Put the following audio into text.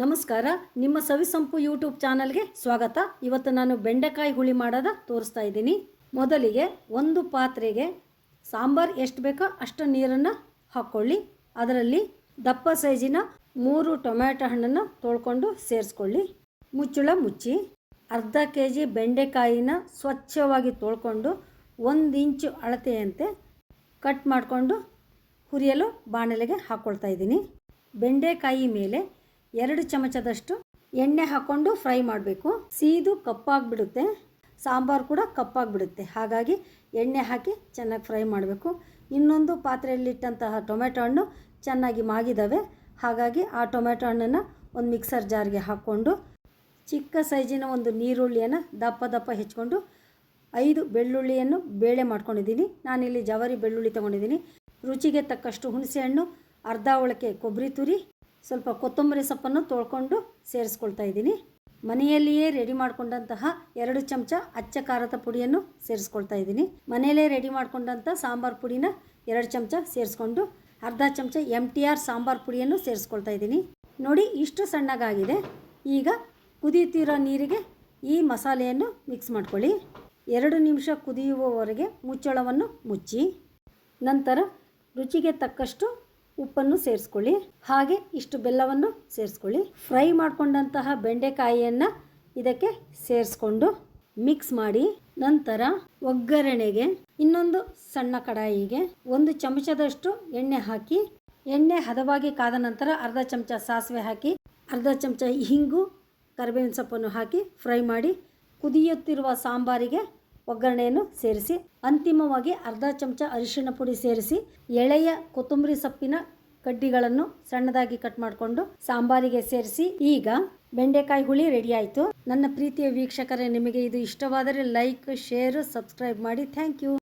ನಮಸ್ಕಾರ. ನಿಮ್ಮ ಸವಿಸಂಪು ಯೂಟ್ಯೂಬ್ ಚಾನಲ್ಗೆ ಸ್ವಾಗತ. ಇವತ್ತು ನಾನು ಬೆಂಡೆಕಾಯಿ ಹುಳಿ ಮಾಡೋದ ತೋರಿಸ್ತಾ ಇದ್ದೀನಿ. ಮೊದಲಿಗೆ ಒಂದು ಪಾತ್ರೆಗೆ ಸಾಂಬಾರು ಎಷ್ಟು ಬೇಕೋ ಅಷ್ಟು ನೀರನ್ನು ಹಾಕ್ಕೊಳ್ಳಿ. ಅದರಲ್ಲಿ ದಪ್ಪ ಸೈಜಿನ ಮೂರು ಟೊಮ್ಯಾಟೊ ಹಣ್ಣನ್ನು ತೊಳ್ಕೊಂಡು ಸೇರಿಸ್ಕೊಳ್ಳಿ. ಮುಚ್ಚುಳ ಮುಚ್ಚಿ, ಅರ್ಧ ಕೆ ಜಿ ಬೆಂಡೆಕಾಯಿನ ಸ್ವಚ್ಛವಾಗಿ ತೊಳ್ಕೊಂಡು ಒಂದು ಇಂಚು ಅಳತೆಯಂತೆ ಕಟ್ ಮಾಡಿಕೊಂಡು ಹುರಿಯಲು ಬಾಣಲೆಗೆ ಹಾಕ್ಕೊಳ್ತಾ ಇದ್ದೀನಿ. ಬೆಂಡೆಕಾಯಿ ಮೇಲೆ ಎರಡು ಚಮಚದಷ್ಟು ಎಣ್ಣೆ ಹಾಕ್ಕೊಂಡು ಫ್ರೈ ಮಾಡಬೇಕು. ಸೀದು ಕಪ್ಪಾಗಿಬಿಡುತ್ತೆ. ಸಾಂಬಾರು ಕೂಡ ಕಪ್ಪಾಗಿಬಿಡುತ್ತೆ. ಹಾಗಾಗಿ ಎಣ್ಣೆ ಹಾಕಿ ಚೆನ್ನಾಗಿ ಫ್ರೈ ಮಾಡಬೇಕು. ಇನ್ನೊಂದು ಪಾತ್ರೆಯಲ್ಲಿಟ್ಟಂತಹ ಟೊಮೆಟೊ ಹಣ್ಣು ಚೆನ್ನಾಗಿ ಮಾಗಿದ್ದಾವೆ ಹಾಗಾಗಿ ಆ ಟೊಮೆಟೊ ಹಣ್ಣನ್ನು ಒಂದು ಮಿಕ್ಸರ್ ಜಾರ್ಗೆ ಹಾಕ್ಕೊಂಡು ಚಿಕ್ಕ ಸೈಜಿನ ಒಂದು ನೀರುಳ್ಳಿಯನ್ನು ದಪ್ಪ ದಪ್ಪ ಹೆಚ್ಕೊಂಡು ಐದು ಬೆಳ್ಳುಳ್ಳಿಯನ್ನು ಬೇಳೆ ಮಾಡ್ಕೊಂಡಿದ್ದೀನಿ. ನಾನಿಲ್ಲಿ ಜವರಿ ಬೆಳ್ಳುಳ್ಳಿ ತೊಗೊಂಡಿದ್ದೀನಿ. ರುಚಿಗೆ ತಕ್ಕಷ್ಟು ಹುಣಸೆಹಣ್ಣು, ಅರ್ಧ ಒಳಕ್ಕೆ ಕೊಬ್ಬರಿ ತುರಿ ಸ್ವಲ್ಪ ಕೊತ್ತಂಬರಿ ಸೊಪ್ಪನ್ನು ತೊಳ್ಕೊಂಡು ಸೇರಿಸ್ಕೊಳ್ತಾ ಇದ್ದೀನಿ. ಮನೆಯಲ್ಲಿಯೇ ರೆಡಿ ಮಾಡಿಕೊಂಡಂತಹ ಎರಡು ಚಮಚ ಅಚ್ಚ ಖಾರದ ಪುಡಿಯನ್ನು ಸೇರಿಸ್ಕೊಳ್ತಾ ಇದ್ದೀನಿ. ಮನೆಯಲ್ಲೇ ರೆಡಿ ಮಾಡಿಕೊಂಡಂಥ ಸಾಂಬಾರು ಪುಡಿನ ಎರಡು ಚಮಚ ಸೇರಿಸ್ಕೊಂಡು ಅರ್ಧ ಚಮಚ ಎಂ ಟಿ ಆರ್ ಸಾಂಬಾರು ಪುಡಿಯನ್ನು ಸೇರಿಸ್ಕೊಳ್ತಾ ಇದ್ದೀನಿ. ನೋಡಿ, ಇಷ್ಟು ಸಣ್ಣಗಾಗಿದೆ. ಈಗ ಕುದಿಯುತ್ತಿರೋ ನೀರಿಗೆ ಈ ಮಸಾಲೆಯನ್ನು ಮಿಕ್ಸ್ ಮಾಡ್ಕೊಳ್ಳಿ. ಎರಡು ನಿಮಿಷ ಕುದಿಯುವವರೆಗೆ ಮುಚ್ಚಳವನ್ನು ಮುಚ್ಚಿ. ನಂತರ ರುಚಿಗೆ ತಕ್ಕಷ್ಟು ಉಪ್ಪನ್ನು ಸೇರಿಸ್ಕೊಳ್ಳಿ. ಹಾಗೆ ಇಷ್ಟು ಬೆಲ್ಲವನ್ನು ಸೇರಿಸ್ಕೊಳ್ಳಿ. ಫ್ರೈ ಮಾಡಿಕೊಂಡಂತಹ ಬೆಂಡೆಕಾಯಿಯನ್ನು ಇದಕ್ಕೆ ಸೇರಿಸ್ಕೊಂಡು ಮಿಕ್ಸ್ ಮಾಡಿ. ನಂತರ ಒಗ್ಗರಣೆಗೆ ಇನ್ನೊಂದು ಸಣ್ಣ ಕಡಾಯಿಗೆ ಒಂದು ಚಮಚದಷ್ಟು ಎಣ್ಣೆ ಹಾಕಿ, ಎಣ್ಣೆ ಹದವಾಗಿ ಕಾದ ನಂತರ ಅರ್ಧ ಚಮಚ ಸಾಸಿವೆ ಹಾಕಿ, ಅರ್ಧ ಚಮಚ ಹಿಂಗು, ಕರಿಬೇವಿನ ಸೊಪ್ಪನ್ನು ಹಾಕಿ ಫ್ರೈ ಮಾಡಿ. ಕುದಿಯುತ್ತಿರುವ ಸಾಂಬಾರಿಗೆ ಒಗ್ಗರಣೆಯನ್ನು ಸೇರಿಸಿ, ಅಂತಿಮವಾಗಿ ಅರ್ಧ ಚಮಚ ಅರಿಶಿಣ ಪುಡಿ ಸೇರಿಸಿ, ಎಳೆಯ ಕೊತ್ತಂಬರಿ ಸೊಪ್ಪಿನ ಕಡ್ಡಿಗಳನ್ನು ಸಣ್ಣದಾಗಿ ಕಟ್ ಮಾಡಿಕೊಂಡು ಸಾಂಬಾರಿಗೆ ಸೇರಿಸಿ, ಈಗ ಬೆಂಡೆಕಾಯಿ ಹುಳಿ ರೆಡಿ ಆಯಿತು. ನನ್ನ ಪ್ರೀತಿಯ ವೀಕ್ಷಕರೇ, ನಿಮಗೆ ಇದು ಇಷ್ಟವಾದರೆ ಲೈಕ್ ಶೇರ್ ಸಬ್ಸ್ಕ್ರೈಬ್ ಮಾಡಿ. Thank you